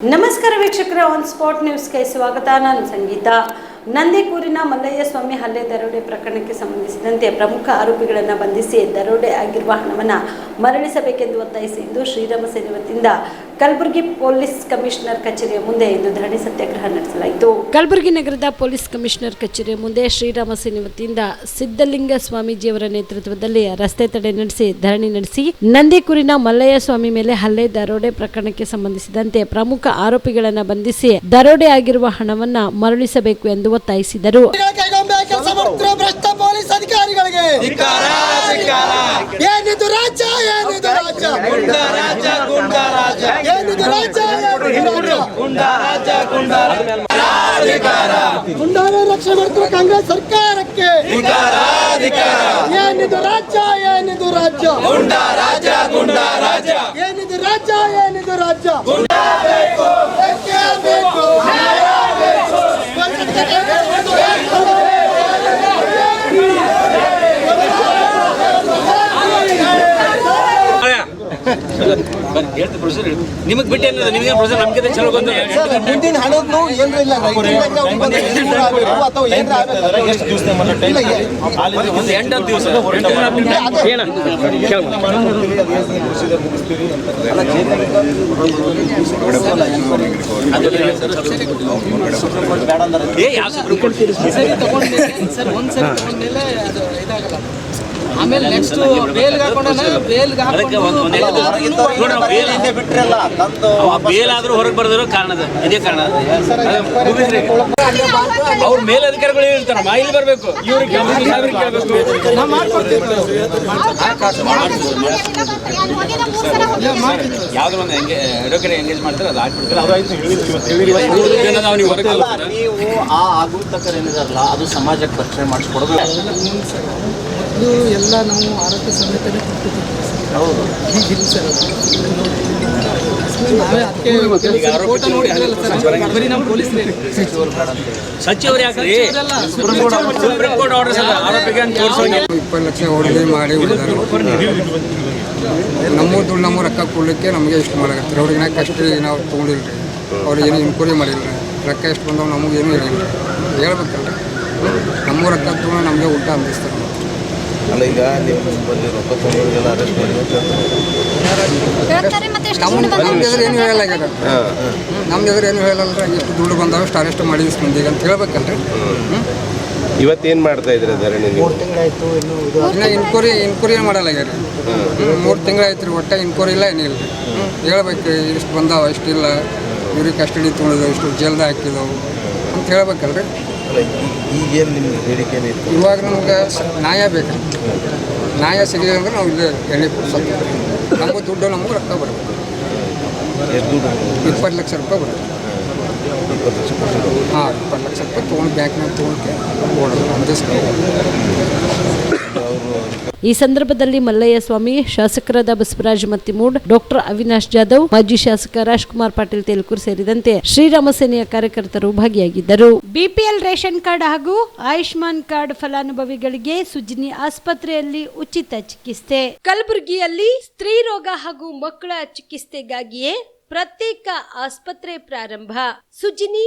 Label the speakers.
Speaker 1: ನಮಸ್ಕಾರ ವೀಕ್ಷಕರ on spot ನ್ಯೂಸ್ಗೆ ಸ್ವಾಗತ. ನಾನು ಸಂಗೀತ. ನಂದಿಕೂರಿನ ಮಲ್ಲಯ್ಯ ಸ್ವಾಮಿ ಹಲ್ಲೆ ದರೋಡೆ ಪ್ರಕರಣಕ್ಕೆ ಸಂಬಂಧಿಸಿದಂತೆ ಪ್ರಮುಖ ಆರೋಪಿಗಳನ್ನು ಬಂಧಿಸಿ ದರೋಡೆ ಆಗಿರುವ ಹಣವನ್ನು ಮರಳಿಸಬೇಕೆಂದು ಒತ್ತಾಯಿಸಿ ಇಂದು ಶ್ರೀರಾಮ ಸೇನೆ ವತಿಯಿಂದ ಕಲಬುರಗಿ ಪೊಲೀಸ್ ಕಮಿಷನರ್ ಕಚೇರಿಯ ಮುಂದೆ ಇಂದು ಧರಣಿ ಸತ್ಯಾಗ್ರಹ ನಡೆಸಲಾಯಿತು. ಕಲಬುರಗಿ ನಗರದ ಪೊಲೀಸ್ ಕಮಿಷನರ್ ಕಚೇರಿಯ ಮುಂದೆ ಶ್ರೀರಾಮ ಸೇನೆ ವತಿಯಿಂದ ಸಿದ್ದಲಿಂಗ ಸ್ವಾಮೀಜಿಯವರ ನೇತೃತ್ವದಲ್ಲಿ ರಸ್ತೆ ತಡೆ ನಡೆಸಿ ಧರಣಿ ನಡೆಸಿ ನಂದಿಕೂರಿನ ಮಲ್ಲಯ್ಯ ಸ್ವಾಮಿ ಮೇಲೆ ಹಲ್ಲೆ ದರೋಡೆ ಪ್ರಕರಣಕ್ಕೆ ಸಂಬಂಧಿಸಿದಂತೆ ಪ್ರಮುಖ ಆರೋಪಿಗಳನ್ನು ಬಂಧಿಸಿ ದರೋಡೆ ಆಗಿರುವ ಹಣವನ್ನ ಮರಳಿಸಬೇಕು ಎಂದು ಒತ್ತಾಯಿಸಿದರು
Speaker 2: ಕೈಗೊಂಬೆ ಕೆಲಸ ಮಾಡ್ತಿರೋ ಭ್ರಷ್ಟ ಪೊಲೀಸ್ ಅಧಿಕಾರಿಗಳಿಗೆ ಏನಿದು ರಾಜ್ಯ ಏನಿದು ರಾಜ್ಯ ಏನಿದು ರಾಜ್ಯ ಏನಿದು ರಾಜ್ಯ ಗುಂಡಾರ ರಕ್ಷಣೆ ಮಾಡ್ತಿರೋ ಕಾಂಗ್ರೆಸ್ ಸರ್ಕಾರಕ್ಕೆ. ಏನಿದು ರಾಜ್ಯ ಏನಿದು ರಾಜ್ಯ. ಏನಿದು ರಾಜ್ಯ ಏನಿದು ರಾಜ್ಯ. ಬೇಕೇ. ಬೇಕು.
Speaker 3: ಹೇಳ್ತೀನಿ ಪ್ರೊಸೀಜರ್ ನಿಮಗೆ ಬಿಟ್ಟು ನಿಮಗೆ ಪ್ರೊಸೀಜರ್? ನಮಗೆ ಚಲೋ ಬಂದ
Speaker 2: ಸರ್, ಮುಂದಿನ ಹಣದ್ದು ಏನ್ರ ಇಲ್ಲ ಎಷ್ಟು
Speaker 3: ದಿವಸ ಒಂದು ಎಂಟು ದಿವಸ. ಏ ಯಾವ
Speaker 4: ಸರಿ ತಗೊಂಡ್ಮೇಲೆ ಸರ್ ಒಂದು ಸರಿ ತಗೊಂಡ್ಮೇಲೆ ಅದು ಇದಾಗಲ್ಲ. ಆಮೇಲೆ ನೆಕ್ಸ್ಟ್ ಬೇಲ್ಗೆ ಹಾಕೊಂಡಾನ
Speaker 2: ಬಿಟ್ರಲ್ಲ ತಂದು
Speaker 3: ಬೇಲ್ ಆದ್ರೂ ಹೊರಗೆ ಬರ್ದಿರೋ ಕಾರಣ ಇದೇ ಕಾರಣ ಅವ್ರ ಮೇಲಧಿಕಾರಿಗಳು ಹೇಳ್ತಾರ ಹೇಳ್ತಾರೆ? ಇಲ್ಲಿ ಬರ್ಬೇಕು. ಇವ್ರಿಗೆ ಯಾವ್ದು ಒಂದು ಹೆಂಗೆ ಅಡ್ವೊಕೇಟ್ ಎಂಗೇಜ್ ಮಾಡ್ತಾರೆ ಅದು ಜನ ನಾವು.
Speaker 2: ಆ ಆಗುತ್ತಕರ್ ಏನಿದಾರಲ್ಲ ಅದು ಸಮಾಜಕ್ಕೆ ಪರಿಚಯ ಮಾಡಿಸ್ಕೊಡ್ಬೇಕು.
Speaker 4: ಮೊದಲು ಎಲ್ಲ ನಾವು ಆರೋಗ್ಯ ಸಮೇತನೇ ಕೊಟ್ಟಿದ್ದೀವಿ.
Speaker 2: ಹೌದು.
Speaker 4: ಈಗಿಲ್ಲ ಸರ್ ನಾವೇ ಅದಕ್ಕೆ ಫೋಟೋ ನೋಡಿದ್ರಲ್ಲ ಸರ್. ಬರೀ ನಮ್ಮ ಪೊಲೀಸ್ರೇ.
Speaker 3: ಸಚಿವರು ಯಾಕ್ರಿ ಸುಪ್ರೀಂ ಕೋರ್ಟ್ ಆರ್ಡರ್ಸ್ ಅಲ್ಲ ಆರೋಪಿಗೆ ಅಂತ ತೋರಿಸೋಂಗಿಲ್ಲ
Speaker 5: ಇಪ್ಪತ್ತು ಲಕ್ಷ ಹೊಡೆದು ಮಾಡಿ ನಮ್ಮ ದುಡ್ಡು ನಮ್ಮ ರೊಕ್ಕ ಕೊಡ್ಲಿಕ್ಕೆ ನಮಗೆ ಇಷ್ಟು ಮಾಡಕತ್ತಾರೆ ಅವ್ರಿಗೆ ಕಷ್ಟ ನಾವು ತೊಗೊಂಡಿಲ್ರಿ. ರೀ ಅವ್ರಿಗೆ ಏನು ಇನ್ಕ್ವೈರಿ ಮಾಡಿಲ್ಲ ರೊಕ್ಕ ಎಷ್ಟು ಬಂದವು ನಮಗೇನು ಇರಲಿಲ್ಲ. ಹೇಳ್ಬೇಕಲ್ಲ ನಮ್ಮ ರೊಕ್ಕ ತೊಗೊಂಡು ನಮಗೆ ಊಟ ಅಂದಿಸ್ತಾರೆ.
Speaker 6: ಅಲ್ಲ ಈಗ ನೀವು ಬಂದು ರೊಕ್ಕ ತೊಗೊಂಡಿಗೆಲ್ಲ ಅರೆಸ್ಟ್ ಮಾಡಿ ಅಂತ
Speaker 7: ಮತ್ತೆ ಎಷ್ಟು
Speaker 5: ನಮ್ಮ ಎದುರು ಏನು ಹೇಳಲ್ಲ ಈಗ. ನಮ್ಮ ಎದುರು ಏನು ಹೇಳಲ್ಲ ಎಷ್ಟು ದುಡ್ಡು ಬಂದಾವ ಅಷ್ಟು ಅರೆಸ್ಟ್ ಮಾಡಿ ಮಂದಿಗೆ ಅಂತ ಹೇಳ್ಬೇಕಲ್ರಿ.
Speaker 6: ಇವತ್ತೇನು ಮಾಡ್ತಾ ಇದ್ರೆ ಧರಣಿ ನೀವು?
Speaker 5: ಇನ್ನು ಇನ್ಕ್ವರಿ ಇನ್ಕ್ವೈರಿ ಏನು ಮಾಡಲ್ಲ ಈಗ ರೀ. ಮೂರು ತಿಂಗಳಾಯ್ತು ರೀ ಒಟ್ಟೆ ಇನ್ಕ್ವರಿ ಇಲ್ಲ ಏನಿಲ್ಲ ರೀ. ಹೇಳ್ಬೇಕು ಇಷ್ಟು ಬಂದಾವ ಇಷ್ಟಿಲ್ಲ. ಇವ್ರಿಗೆ ಕಸ್ಟಡಿ ತೊಗೊಂಡಿದ್ದಾವೆ ಇಷ್ಟು ಜೈಲ್ದಾಗ ಹಾಕಿದವು ಅಂತ ಹೇಳ್ಬೇಕಲ್ರಿ.
Speaker 6: ಈಗೇನು ನಿಮ್ಮ ಬೇಡಿಕೆ ಏನಿತ್ತು
Speaker 5: ಇವಾಗ ನಮ್ಗೆ ನ್ಯಾಯ ಬೇಕು. ನ್ಯಾಯ ಸಿಗಲಿಲ್ಲ ಅಂದ್ರೆ ನಾವು ಇಲ್ಲೇ ಎಣ್ಣೆ ನಮಗೂ ದುಡ್ಡು ನಮಗೂ ರೊಕ್ಕ ಬರುತ್ತೆ. ಇಪ್ಪತ್ತು ಲಕ್ಷ ರೂಪಾಯಿ ಬರುತ್ತೆ. ಹಾಂ ಇಪ್ಪತ್ತು ಲಕ್ಷ ರೂಪಾಯಿ ತೊಗೊಂಡು ಬ್ಯಾಂಕ್ನಾಗ ತೊಗೊಂಡು ಓಡೋದು ಒಂದೇ ಸಲ
Speaker 1: ಈ ಸಂದರ್ಭದಲ್ಲಿ ಮಲ್ಲಯ್ಯ ಸ್ವಾಮಿ ಶಾಸಕರಾದ ಬಸವರಾಜ್ ಮತ್ತಿಮೂಡ್, ಡಾಕ್ಟರ್ ಅವಿನಾಶ್ ಜಾಧವ್, ಮಾಜಿ ಶಾಸಕ ರಾಜ್ಕುಮಾರ್ ಪಾಟೀಲ್ ತೇಲ್ಕೂರ್ ಸೇರಿದಂತೆ ಶ್ರೀರಾಮ ಸೇನೆಯ ಕಾರ್ಯಕರ್ತರು ಭಾಗಿಯಾಗಿದ್ದರು. ಬಿಪಿಎಲ್ ರೇಷನ್ ಕಾರ್ಡ್ ಹಾಗೂ ಆಯುಷ್ಮಾನ್ ಕಾರ್ಡ್ ಫಲಾನುಭವಿಗಳಿಗೆ ಸುಜಿನಿ ಆಸ್ಪತ್ರೆಯಲ್ಲಿ ಉಚಿತ ಚಿಕಿತ್ಸೆ. ಕಲಬುರಗಿಯಲ್ಲಿ ಸ್ತ್ರೀ ರೋಗ ಹಾಗೂ ಮಕ್ಕಳ ಚಿಕಿತ್ಸೆಗಾಗಿಯೇ ಪ್ರತ್ಯೇಕ ಆಸ್ಪತ್ರೆ ಪ್ರಾರಂಭ. ಸುಜಿನಿ